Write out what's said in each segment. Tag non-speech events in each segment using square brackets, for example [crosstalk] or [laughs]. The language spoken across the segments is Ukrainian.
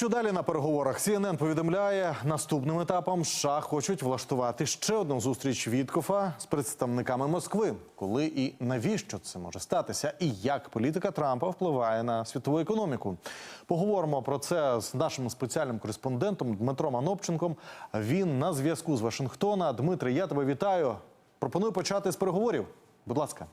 Що далі на переговорах? CNN повідомляє, наступним етапом США хочуть влаштувати ще одну зустріч Віткофа з представниками Москви. Коли і навіщо це може статися, і як політика Трампа впливає на світову економіку? Поговоримо про це з нашим спеціальним кореспондентом Дмитром Анопченком. Він на зв'язку з Вашингтона. Дмитре, я тебе вітаю. Пропоную почати з переговорів. Будь ласка.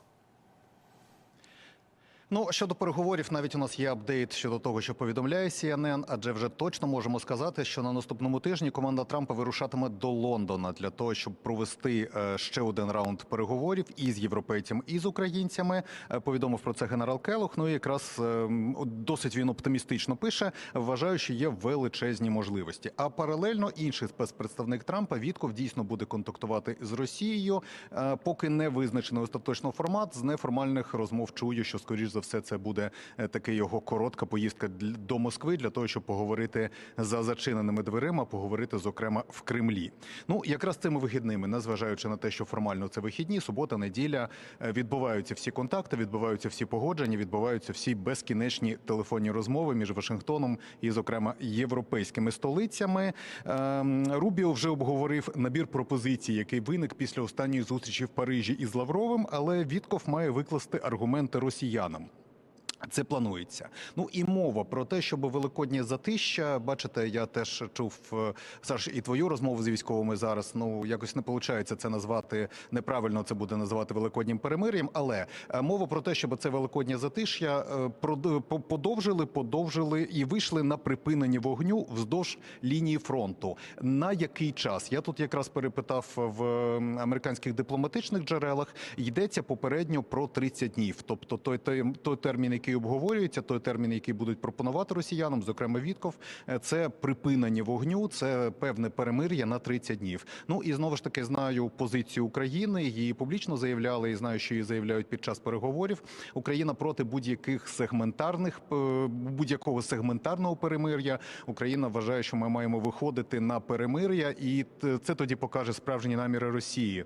Ну щодо переговорів, навіть у нас є апдейт щодо того, що повідомляє CNN, адже вже точно можемо сказати, що на наступному тижні команда Трампа вирушатиме до Лондона для того, щоб провести е, ще один раунд переговорів із європейцями і з українцями. Е, Повідомив про це генерал Келох. Ну і якраз е, м, от досить він оптимістично пише. Вважаю, що є величезні можливості. А паралельно інший спецпредставник Трампа Вітков дійсно буде контактувати з Росією, е, поки не визначено остаточно формат. З неформальних розмов чую, що скоріш за все це буде е, таки його коротка поїздка до Москви для того, щоб поговорити за зачиненими дверима, поговорити зокрема в Кремлі. Ну якраз цими вихідними, незважаючи на те, що формально це вихідні, субота, неділя е, відбуваються всі контакти, відбуваються всі погодження, відбуваються всі безкінечні телефонні розмови між Вашингтоном і, зокрема, європейськими столицями. Ем, Рубіо вже обговорив набір пропозицій, який виник після останньої зустрічі в Парижі із Лавровим, але Вітков має викласти аргументи росіянам. Це планується. Ну і мова про те, щоб великоднє затища. Бачите, я теж чув е, Саш, і твою розмову з військовими зараз. Ну якось не виходить це назвати неправильно. Це буде називати великоднім перемир'ям. Але е, мова про те, щоб це великоднє затишя е, подовжили, подовжили і вийшли на припинення вогню вздовж лінії фронту. На який час я тут якраз перепитав в американських дипломатичних джерелах. Йдеться попередньо про 30 днів, тобто той, той, той термін, який обговорюється, той термін, який будуть пропонувати росіянам, зокрема Вітков, е, це припинення вогню, це певне перемир'я на 30 днів. Ну і знову ж таки знаю позицію України. Її публічно заявляли, і знаю, що її заявляють під час переговорів. Україна проти будь-яких сегментарних е, будь-якого сегментарного перемир'я. Україна вважає, що ми маємо виходити на перемир'я, і це тоді покаже справжні наміри Росії.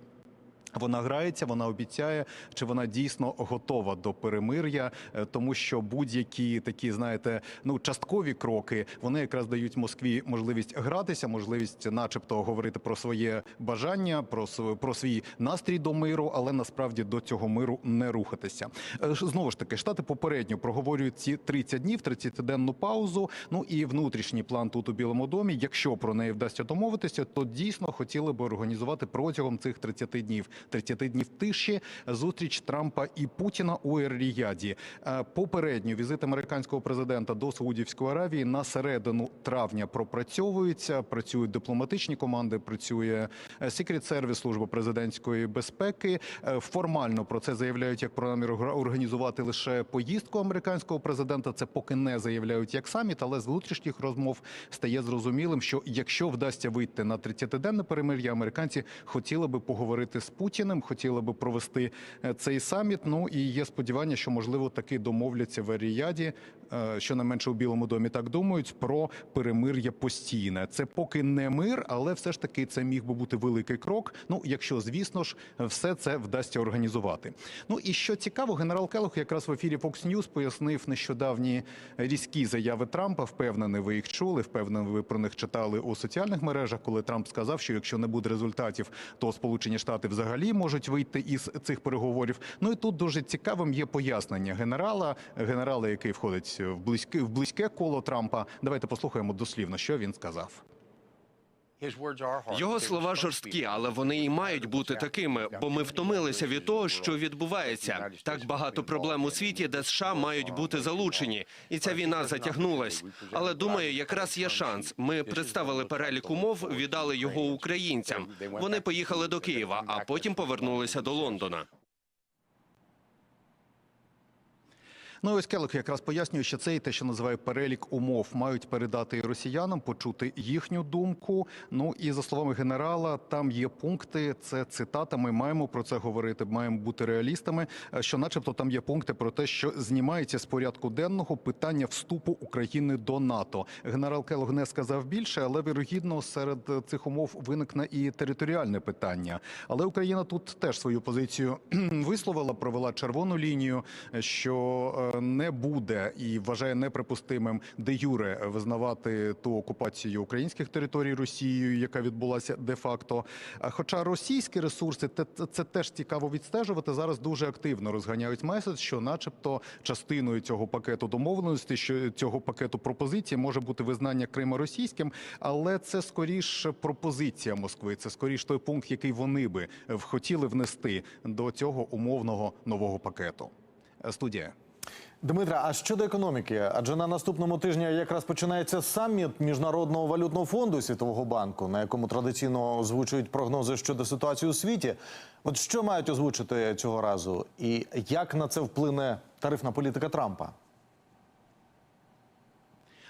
Вона грається, вона обіцяє, чи вона дійсно готова до перемир'я, е, тому що будь-які такі, знаєте, ну часткові кроки вони якраз дають Москві можливість гратися, можливість, начебто, говорити про своє бажання, про про свій настрій до миру, але насправді до цього миру не рухатися. Е, Знову ж таки, штати попередньо проговорюють ці 30 днів, 30-денну паузу. Ну і внутрішній план тут у Білому домі. Якщо про неї вдасться домовитися, то дійсно хотіли би організувати протягом цих 30 днів, 30 днів тиші зустріч Трампа і Путіна у Ер-Ріяді. Е, Попередньо візит американського президента до Саудівської Аравії на середину травня пропрацьовується. Працюють дипломатичні команди, працює Секрет Сервіс, служба президентської безпеки. Е, Формально про це заявляють як про намір організувати лише поїздку американського президента. Це поки не заявляють як саміт, але з внутрішніх розмов стає зрозумілим, що якщо вдасться вийти на 30-денне перемир'я, американці хотіли би поговорити з Путіним, хотіли би провести е, цей саміт. Ну і є сподівання, що можливо таки домовляться в Ріяді, що не менше у Білому домі так думають, про перемир'я постійне. Це поки не мир, але все ж таки це міг би бути великий крок. Ну, якщо звісно ж все це вдасться організувати. Ну і що цікаво, генерал Келох якраз в ефірі Fox News пояснив нещодавні різкі заяви Трампа. Впевнений, ви їх чули. Впевнений, ви про них читали у соціальних мережах, коли Трамп сказав, що якщо не буде результатів, то Сполучені Штати взагалі можуть вийти із цих переговорів. Ну і тут дуже цікавим є пояснення генерала, генерала, який входить в близьке в близьке коло Трампа. Давайте послухаємо дослівно, що він сказав. Його слова жорсткі, але вони і мають бути такими, бо ми втомилися від того, що відбувається. Так багато проблем у світі, де США мають бути залучені, і ця війна затягнулась. Але думаю, якраз є шанс. Ми представили перелік умов, віддали його українцям. Вони поїхали до Києва, а потім повернулися до Лондона. Ну, ось Келик якраз пояснює, що це і те, що називає перелік умов, мають передати росіянам, почути їхню думку. Ну і за словами генерала, там є пункти. Це цитата. Ми маємо про це говорити. Маємо бути реалістами. е, Що, начебто, там є пункти про те, що знімається з порядку денного питання вступу України до НАТО. Генерал Келог не сказав більше, але вірогідно серед цих умов виникне і територіальне питання. Але Україна тут теж свою позицію [clears throat] висловила, провела червону лінію, що е, не буде і вважає неприпустимим де юре визнавати ту окупацію українських територій Росією, яка відбулася де-факто. Хоча російські ресурси, це, теж цікаво відстежувати. Зараз дуже активно розганяють меседж, що, начебто, частиною цього пакету домовленості, що цього пакету пропозицій може бути визнання Крима російським, але це скоріше пропозиція Москви. Це скоріш той пункт, який вони би хотіли внести до цього умовного нового пакету. Е, Студія. Дмитра, а щодо економіки, адже на наступному тижні якраз починається саміт Міжнародного валютного фонду Світового банку, на якому традиційно озвучують прогнози щодо ситуації у світі. От що мають озвучити цього разу, і як на це вплине тарифна політика Трампа?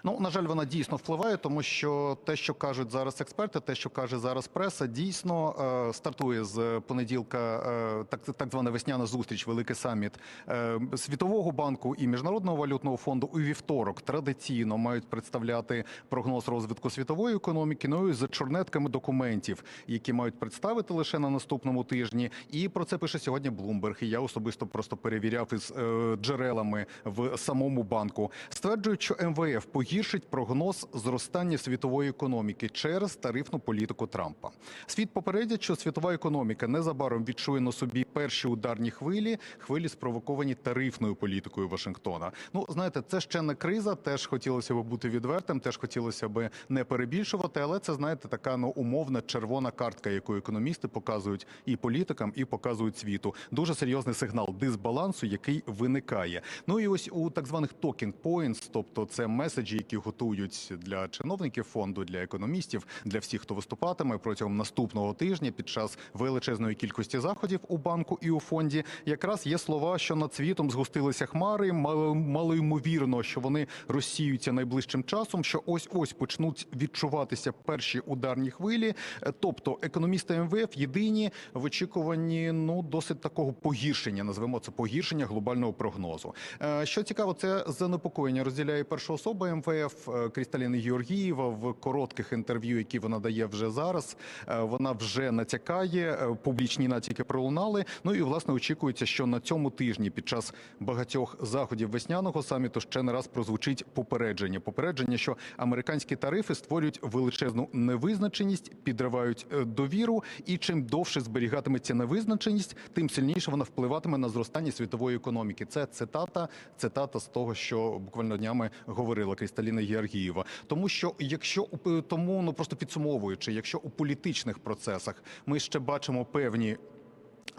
Ну на жаль, вона дійсно впливає, тому що те, що кажуть зараз експерти, те, що каже зараз преса, дійсно е, стартує з понеділка. Е, так так звана весняна зустріч, великий саміт е, Світового банку і міжнародного валютного фонду у вівторок традиційно мають представляти прогноз розвитку світової економіки. Ну і за чорнетками документів, які мають представити лише на наступному тижні. І про це пише сьогодні Блумберг. І я особисто просто перевіряв із е, джерелами в самому банку. Стверджують, що МВФ погіршить прогноз зростання світової економіки через тарифну політику Трампа. Світ попередять, що світова економіка незабаром відчує на собі перші ударні хвилі, хвилі спровоковані тарифною політикою Вашингтона. Ну знаєте, це ще не криза. Теж хотілося б бути відвертим, теж хотілося б не перебільшувати, але це знаєте така ну умовна червона картка, яку економісти показують і політикам, і показують світу. Дуже серйозний сигнал дисбалансу, який виникає. Ну і ось у так званих talking points, тобто це меседжі, які готують для чиновників фонду, для економістів, для всіх, хто виступатиме протягом наступного тижня під час величезної кількості заходів у банку і у фонді. Якраз є слова, що над світом згустилися хмари. Мало, мало ймовірно, що вони розсіються найближчим часом. Що ось ось почнуть відчуватися перші ударні хвилі. Тобто економісти МВФ єдині в очікуванні ну досить такого погіршення. Назвемо це погіршення глобального прогнозу. Е, Що цікаво, це занепокоєння розділяє перша особа МВФ е, Крісталіна Георгієва в коротких інтерв'ю, які вона дає вже зараз. Е, Вона вже натякає, е, публічні натяки пролунали. Ну і власне очікується, що на цьому тижні під час багатьох заходів весняного саміту ще не раз прозвучить попередження. Попередження, що американські тарифи створюють величезну невизначеність, підривають довіру, і чим довше зберігатиметься невизначеність, тим сильніше вона впливатиме на зростання світової економіки. Це цитата, цитата з того, що буквально днями говорила Крісталіна Георгієва. Тому що якщо у- тому, ну просто підсумовуючи, якщо у політичних процесах ми ще бачимо певні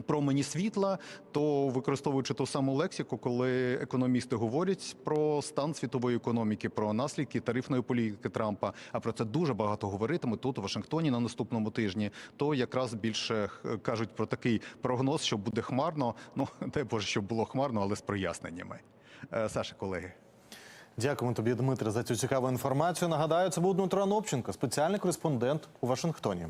промені світла, то використовуючи ту саму лексику, коли економісти говорять про стан світової економіки, про наслідки тарифної політики Трампа, а про це дуже багато говоритимуть тут у Вашингтоні на наступному тижні, то якраз більше кажуть про такий прогноз, що буде хмарно. Ну [laughs] дай Боже, щоб було хмарно, але з проясненнями. Е, Саша, колеги. Дякуємо тобі, Дмитре, за цю цікаву інформацію. Нагадаю, це був Дмитро Анопченко, спеціальний кореспондент у Вашингтоні.